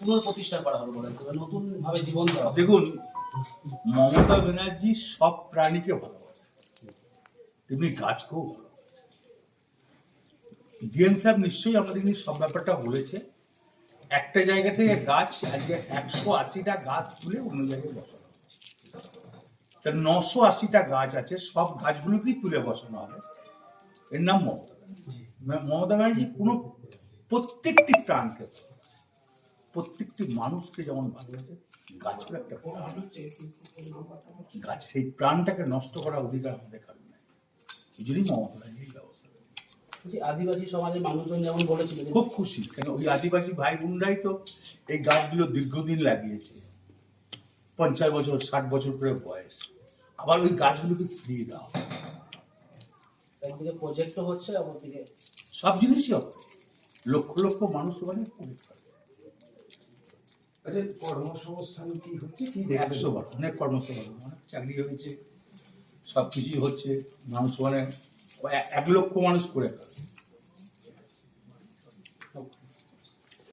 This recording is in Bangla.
পুনঃপ্রতিষ্ঠা করা হলো বলে নতুন ভাবে জীবন দেওয়া দেখুন মমতা ব্যানার্জি সব প্রাণীকে ভালোবাসে। তেমনি গাছকেও ভালোবাসে। ডিএম সাহেব নিশ্চয়ই আমাদের নিয়ে সব ব্যাপারটা বলেছে। একটা জায়গা থেকে গাছ আজকে একশো আশিটা গাছ তুলে অন্য জায়গায় বসানো হচ্ছে। তা নশো আশিটা গাছ আছে সব গাছগুলোকেই তুলে বসানো হবে। এর নাম মমতা মমতা ব্যানার্জি কোনো প্রত্যেকটি প্রাণকে। প্রত্যেকটি মানুষকে যেমন ভালোবাসে গাছের একটা প্রাণ আছে। গাছ সেই প্রাণটাকে নষ্ট করার অধিকার আমাদের কারণ নেই। এই জন্যই মমতা এই ব্যবস্থা আদিবাসী সমাজের মানুষজন যেমন বলেছিল খুব খুশি কেন ওই আদিবাসী ভাই বোনরাই তো এই গাছগুলো দীর্ঘদিন লাগিয়েছে। পঞ্চাশ বছর ষাট বছর করে বয়স। আবার ওই গাছগুলোকে ফিরিয়ে দেওয়া প্রজেক্টও হচ্ছে সব জিনিসই হবে। লক্ষ লক্ষ মানুষ ওখানে প্রবেশ করে আচ্ছা কর্মসংস্থান কি হচ্ছে? কি একশো বার, অনেক কর্মসংস্থান, অনেক চাকরি হয়েছে, সব কিছুই হচ্ছে, মানুষ মানে এক লক্ষ মানুষ করে